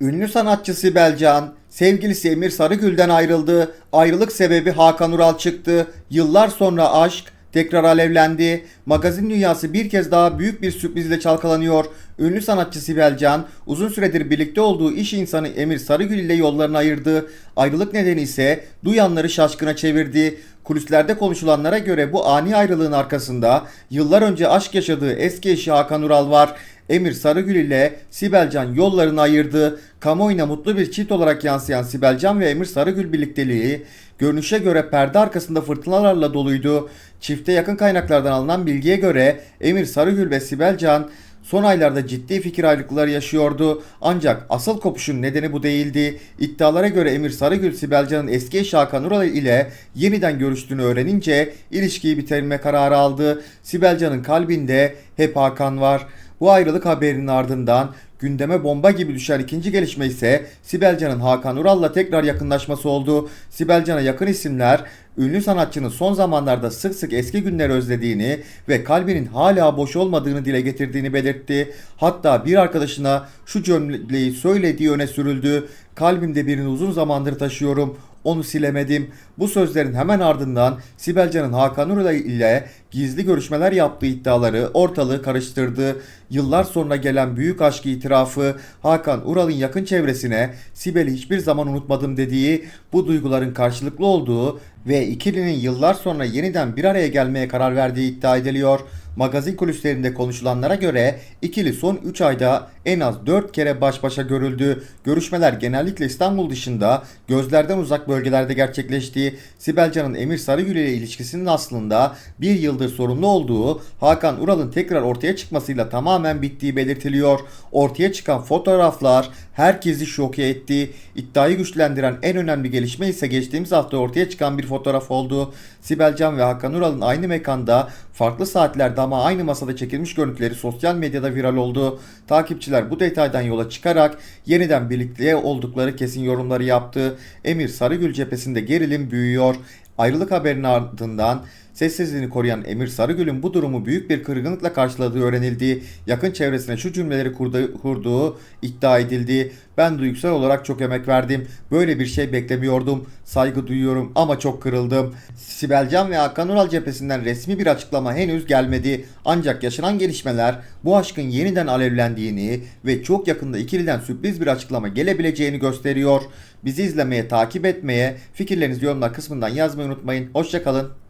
Ünlü sanatçı Sibel Can, sevgilisi Emir Sarıgül'den ayrıldı. Ayrılık sebebi Hakan Ural çıktı. Yıllar sonra aşk tekrar alevlendi. Magazin dünyası bir kez daha büyük bir sürprizle çalkalanıyor. Ünlü sanatçı Sibel Can, uzun süredir birlikte olduğu iş insanı Emir Sarıgül ile yollarını ayırdı. Ayrılık nedeni ise duyanları şaşkına çevirdi. Kulislerde konuşulanlara göre bu ani ayrılığın arkasında yıllar önce aşk yaşadığı eski eşi Hakan Ural var. Emir Sarıgül ile Sibelcan yollarını ayırdı. Kamuoyuna mutlu bir çift olarak yansıyan Sibelcan ve Emir Sarıgül birlikteliği görünüşe göre perde arkasında fırtınalarla doluydu. Çifte yakın kaynaklardan alınan bilgiye göre Emir Sarıgül ve Sibelcan son aylarda ciddi fikir ayrılıkları yaşıyordu. Ancak asıl kopuşun nedeni bu değildi. İddialara göre Emir Sarıgül Sibelcan'ın eski eşi Hakan Ural ile yeniden görüştüğünü öğrenince ilişkiyi bitirme kararı aldı. Sibelcan'ın kalbinde hep Hakan var. Bu ayrılık haberinin ardından gündeme bomba gibi düşen ikinci gelişme ise Sibelcan'ın Hakan Ural'la tekrar yakınlaşması oldu. Sibelcan'a yakın isimler ünlü sanatçının son zamanlarda sık sık eski günleri özlediğini ve kalbinin hala boş olmadığını dile getirdiğini belirtti. Hatta bir arkadaşına şu cümleyi söylediği öne sürüldü. Kalbimde birini uzun zamandır taşıyorum. Onu silemedim. Bu sözlerin hemen ardından Sibelcan'ın Hakan Ural ile gizli görüşmeler yaptığı iddiaları ortalığı karıştırdı. Yıllar sonra gelen büyük aşk itirafı Hakan Ural'ın yakın çevresine Sibel'i hiçbir zaman unutmadım dediği, bu duyguların karşılıklı olduğu ve ikilinin yıllar sonra yeniden bir araya gelmeye karar verdiği iddia ediliyor. Magazin kulislerinde konuşulanlara göre ikili son 3 ayda en az 4 kere baş başa görüldü. Görüşmeler genellikle İstanbul dışında gözlerden uzak bölgelerde gerçekleşti. Sibelcan'ın Emir Sarıgül ile ilişkisinin aslında bir yıldır sorunlu olduğu Hakan Ural'ın tekrar ortaya çıkmasıyla tamamen bittiği belirtiliyor. Ortaya çıkan fotoğraflar herkesi şoke etti. İddiayı güçlendiren en önemli gelişme ise geçtiğimiz hafta ortaya çıkan bir fotoğraf oldu. Sibelcan ve Hakan Ural'ın aynı mekanda farklı saatlerde ama aynı masada çekilmiş görüntüleri sosyal medyada viral oldu. Takipçiler bu detaydan yola çıkarak yeniden birlikte oldukları kesin yorumları yaptı. Emir Sarıgül cephesinde gerilim büyüyor. Ayrılık haberinin ardından sessizliğini koruyan Emir Sarıgül'ün bu durumu büyük bir kırgınlıkla karşıladığı öğrenildi. Yakın çevresine şu cümleleri kurdu, kurduğu iddia edildi. Ben duygusal olarak çok emek verdim. Böyle bir şey beklemiyordum. Saygı duyuyorum ama çok kırıldım. Sibelcan ve Hakan Ural cephesinden resmi bir açıklama henüz gelmedi. Ancak yaşanan gelişmeler bu aşkın yeniden alevlendiğini ve çok yakında ikiliden sürpriz bir açıklama gelebileceğini gösteriyor. Bizi izlemeye, takip etmeye, fikirlerinizi yorumlar kısmından yazmayı unutmayın. Hoşçakalın.